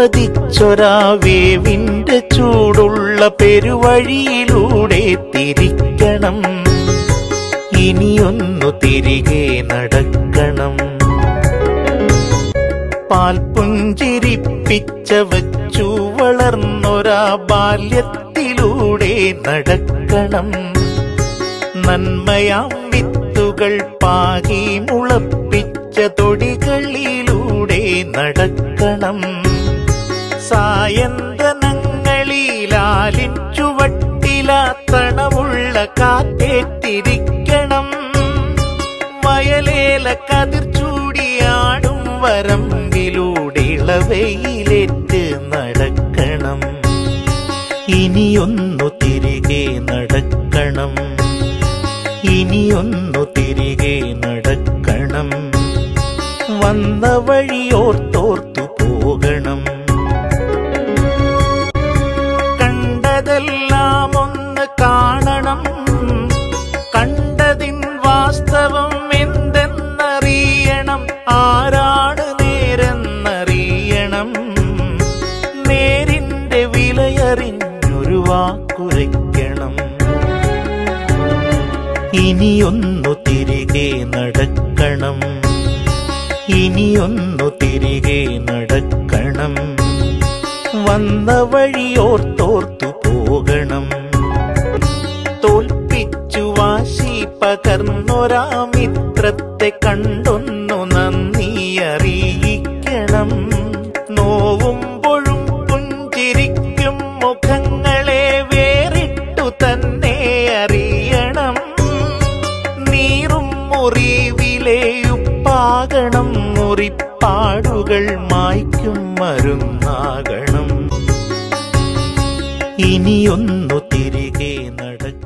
മുള്ളു പതിച്ചൊരാ ചൂടുള്ള പെരുവഴിയിലൂടെ തിരിക്കണം. ഇനിയൊന്നു തിരികെ നടക്കണം. പാൽപുഞ്ചിരിപ്പിച്ച വച്ചു വളർന്നൊരാ ബാല്യത്തിലൂടെ നടക്കണം. നന്മയാം വിത്തുകൾ പാകി മുളപ്പിച്ച തൊടികളിലൂടെ നടക്കണം. സായന്തനങ്ങളിലാലിൻ ചുവട്ടിലാത്തണമുള്ള കാത്തേത്തിരിക്കണം വയലേല കതിർ ചൂടിയാടും വരമ്പിലൂടെ ഇളവയിലേറ്റ് നടക്കണം. ഇനിയൊന്നു തിരികെ നടക്കണം. ഇനിയൊന്നു തിരികെ നടക്കണം. വന്ന വഴിയോർത്തോർത്തു വിലയറിഞ്ഞൊരു വാക്കുരയ്ക്കണം. ഇനിയൊന്നു തിരികെ നടക്കണം. ഇനിയൊന്നു തിരികെ നടക്കണം. വന്ന വഴിയോർത്തോർത്തു പോകണം. തോൽപ്പിച്ചു വാശി പകർന്നൊരാ മിത്രത്തെ കണ്ടൊന്നു നന്ദി അറിയിക്കണം. നോവുമ്പോഴും പുഞ്ചിരിക്കും മുഖങ്ങളെ ഉപ്പാകണം മുറിപ്പാടുകൾ മായ്ക്കും മരുന്നാകണം. ഇനിയൊന്നു തിരികെ നടക്കും.